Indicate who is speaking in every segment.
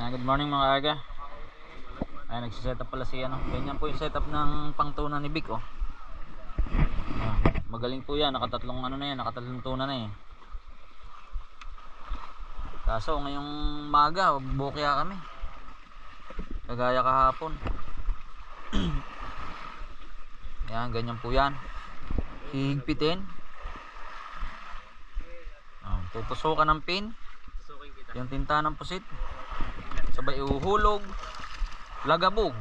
Speaker 1: Ayan, good morning mga aga. Ayan, nagsiset up pala si ano. Ganyan po yung setup ng pangtuna ni Vic oh. Ah, magaling po yan, nakatatlong ano na yan, nakatatlong tuna na eh. Kaso ngayong maga, bukya kami. Kagaya kahapon. Ayan, ganyan po yan. Hihigpitin. Ah, tutusukan ng pin. Yung tinta ng pusit. Sabay ihuhulog. Lagabog.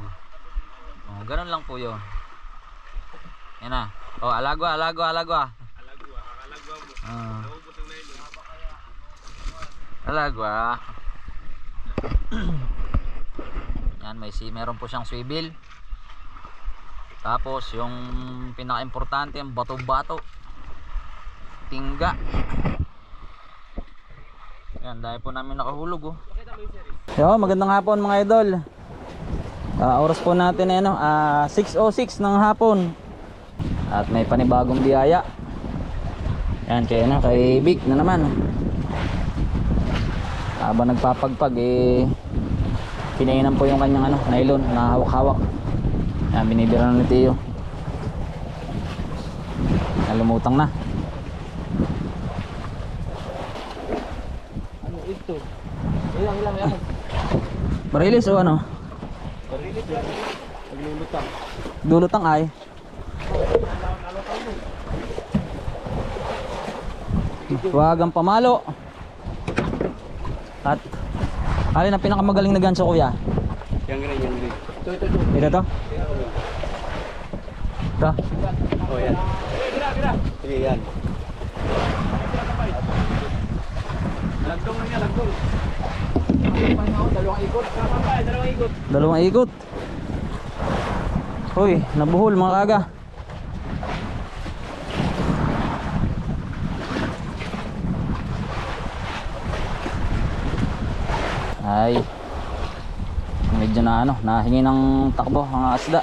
Speaker 1: Oh, ganun lang po 'yon. Yan na. Oh, alagwa, alagwa, alagwa.
Speaker 2: Alagwa, alagwa mo.
Speaker 1: Ah,
Speaker 2: nylon.
Speaker 1: alagwa. Yan, may si meron po siyang swivel. Tapos yung pinaka-importante, yung bato-bato. Tingga. Yan, dahil po namin nakahulog oh. Yo, magandang hapon mga idol. Ah, oras po natin ano, ah, 6:06 ng hapon. At may panibagong biyaya. Yan kay ano, kay Vic na naman. Habang nagpapagpag eh kinainan po yung kanyang ano, nylon na hawak-hawak. Yan binibira na ni Tio. Nalumutang na.
Speaker 2: Ano ito? Ilang ilang yan.
Speaker 1: Marilis o ano?
Speaker 2: Barilit yan. Naglulutang.
Speaker 1: Dulutang ay. Huwag ang pamalo. At alin ang pinakamagaling na ganso kuya?
Speaker 2: Yang rin, yang rin. Ito, ito, ito.
Speaker 1: Ito to? Ito.
Speaker 2: Oh, yan. Gira, gira. Sige, yan. Lagdong na niya, lagdong. Dalawang ikot. Dalawang ikot.
Speaker 1: Dalawang ikot. Hoy, nabuhol mga kaga. Ay. Medyo na ano, nahingi ng takbo ang asda.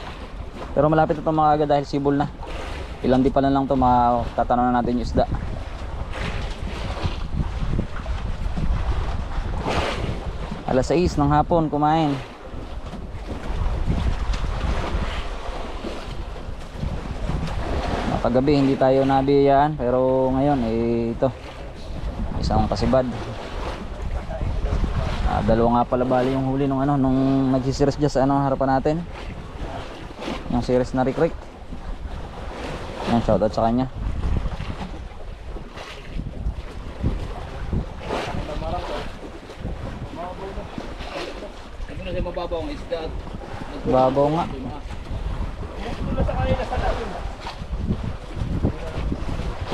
Speaker 1: Pero malapit ito mga kaga dahil sibol na. Ilang di pa na lang ito, matatanong na natin yung isda. Alas 6 ng hapon kumain. Kagabi hindi tayo nabiyayaan pero ngayon eh ito isang kasibad. Ah, dalawa nga pala bali yung huli nung ano nung nagsisiris dyan sa ano harapan natin. Yung series na Rick. Yan shoutout sa kanya.
Speaker 2: Na siya mababaw ang isda
Speaker 1: Babaw nga.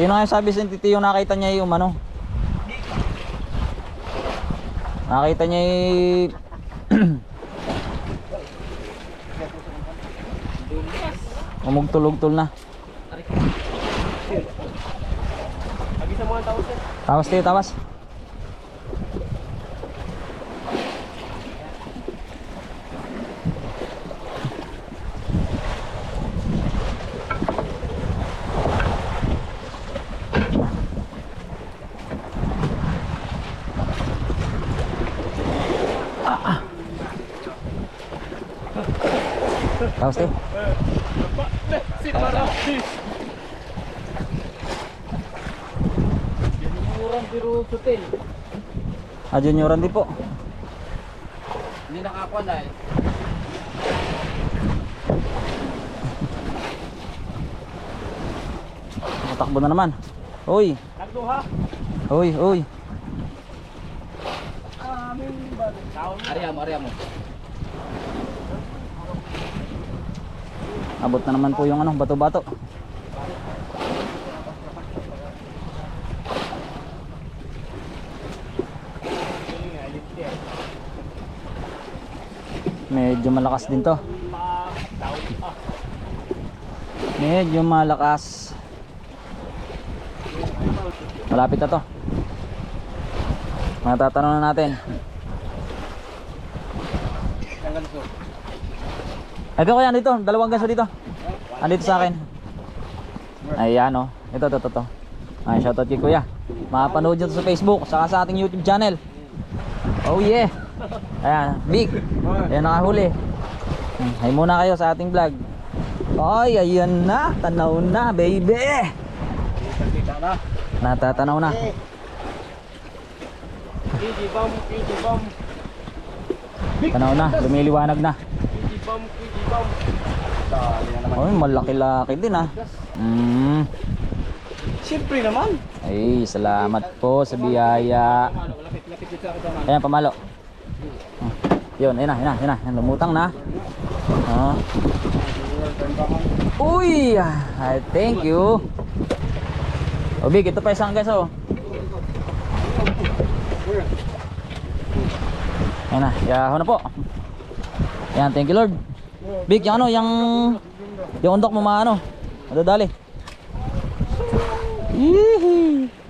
Speaker 1: Yun yung sabi sa titi yung nakita niya yung ano. Nakita niya yung umugtulog-tul na. Tawas tayo, tawas. Tawas tayo.
Speaker 2: Sit para. Murang pero sutil.
Speaker 1: Ah, junioran din po.
Speaker 2: Hindi nakakuha dahil.
Speaker 1: Matakbo na naman. Uy,
Speaker 2: Lagdo ha.
Speaker 1: uy, uy.
Speaker 2: Ariya mo, ariya
Speaker 1: Abot na naman po yung ano, bato-bato. Medyo malakas din to. Medyo malakas. Malapit na to. Matatanong na natin. Ito kaya dito, dalawang ganso dito. Andito sa akin. Ayan oh. Ito, ito, ito, ito. Ay, shoutout kay Kuya. Mapanood nyo sa Facebook, saka sa ating YouTube channel. Oh yeah. Ayan, big. Ayan, nakahuli. Hay muna kayo sa ating vlog. Ay, ayan na. Tanaw na, baby. Natatanaw na. Tanaw na, lumiliwanag na.
Speaker 2: Kiji bam, kiji bam. Dali na naman.
Speaker 1: Ay, malaki-laki din ah. Mm.
Speaker 2: Siyempre naman.
Speaker 1: Ay, salamat po sa biyaya. Ayan, pamalo. Oh, Yun, ayun na, ayun na, ayun na. Ayun, lumutang na. Oh. Uy! ah, thank you. O, Big, ito pa isang guys, oh. Ayan na, yaho na po. Ayan, thank you Lord. Big, yung ano, yung... Yung undok mo maano. Madadali. Yee